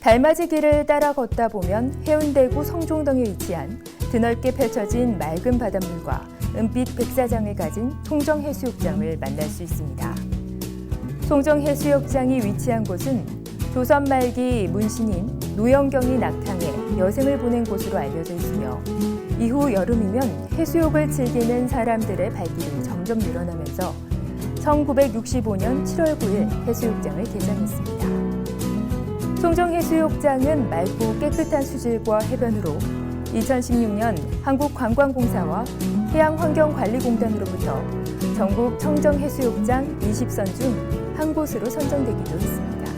달맞이 길을 따라 걷다 보면 해운대구 성종동에 위치한 드넓게 펼쳐진 맑은 바닷물과 은빛 백사장을 가진 송정해수욕장을 만날 수 있습니다. 송정해수욕장이 위치한 곳은 조선 말기 문신인 노영경이 낙항해 여생을 보낸 곳으로 알려져 있으며 이후 여름이면 해수욕을 즐기는 사람들의 발길이 점점 늘어나면서 1965년 7월 9일 해수욕장을 개장했습니다. 송정해수욕장은 맑고 깨끗한 수질과 해변으로 2016년 한국관광공사와 해양환경관리공단으로부터 전국 청정해수욕장 20선 중 한 곳으로 선정되기도 했습니다.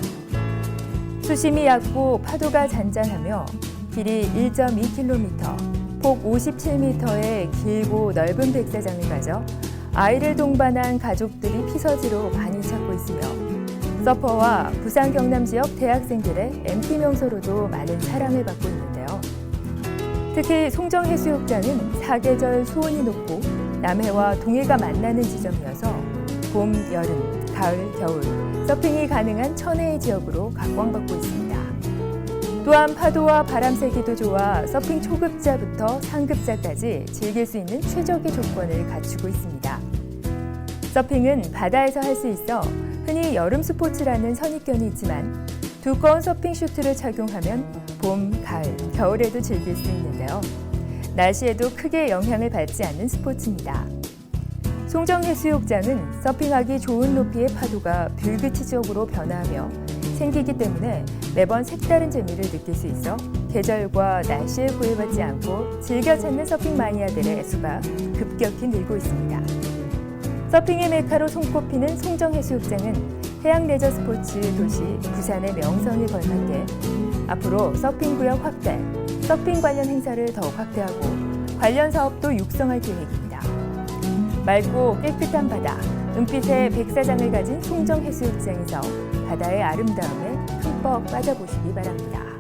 수심이 얕고 파도가 잔잔하며 길이 1.2km, 폭 57m의 길고 넓은 백사장을 가져 아이를 동반한 가족들이 피서지로 많이 찾고 있으며 서퍼와 부산 경남 지역 대학생들의 MT 명소로도 많은 사랑을 받고 있는데요. 특히 송정 해수욕장은 사계절 수온이 높고 남해와 동해가 만나는 지점이어서 봄, 여름, 가을, 겨울 서핑이 가능한 천혜의 지역으로 각광받고 있습니다. 또한 파도와 바람 세기도 좋아 서핑 초급자부터 상급자까지 즐길 수 있는 최적의 조건을 갖추고 있습니다. 서핑은 바다에서 할 수 있어 흔히 여름 스포츠라는 선입견이 있지만 두꺼운 서핑 슈트를 착용하면 봄, 가을, 겨울에도 즐길 수 있는데요. 날씨에도 크게 영향을 받지 않는 스포츠입니다. 송정해수욕장은 서핑하기 좋은 높이의 파도가 불규칙적으로 변화하며 생기기 때문에 매번 색다른 재미를 느낄 수 있어 계절과 날씨에 구애받지 않고 즐겨 찾는 서핑 마니아들의 수가 급격히 늘고 있습니다. 서핑의 메카로 손꼽히는 송정해수욕장은 해양 레저 스포츠 도시 부산의 명성에 걸맞게 앞으로 서핑 구역 확대, 서핑 관련 행사를 더욱 확대하고 관련 사업도 육성할 계획입니다. 맑고 깨끗한 바다, 은빛의 백사장을 가진 송정해수욕장에서 바다의 아름다움에 흠뻑 빠져보시기 바랍니다.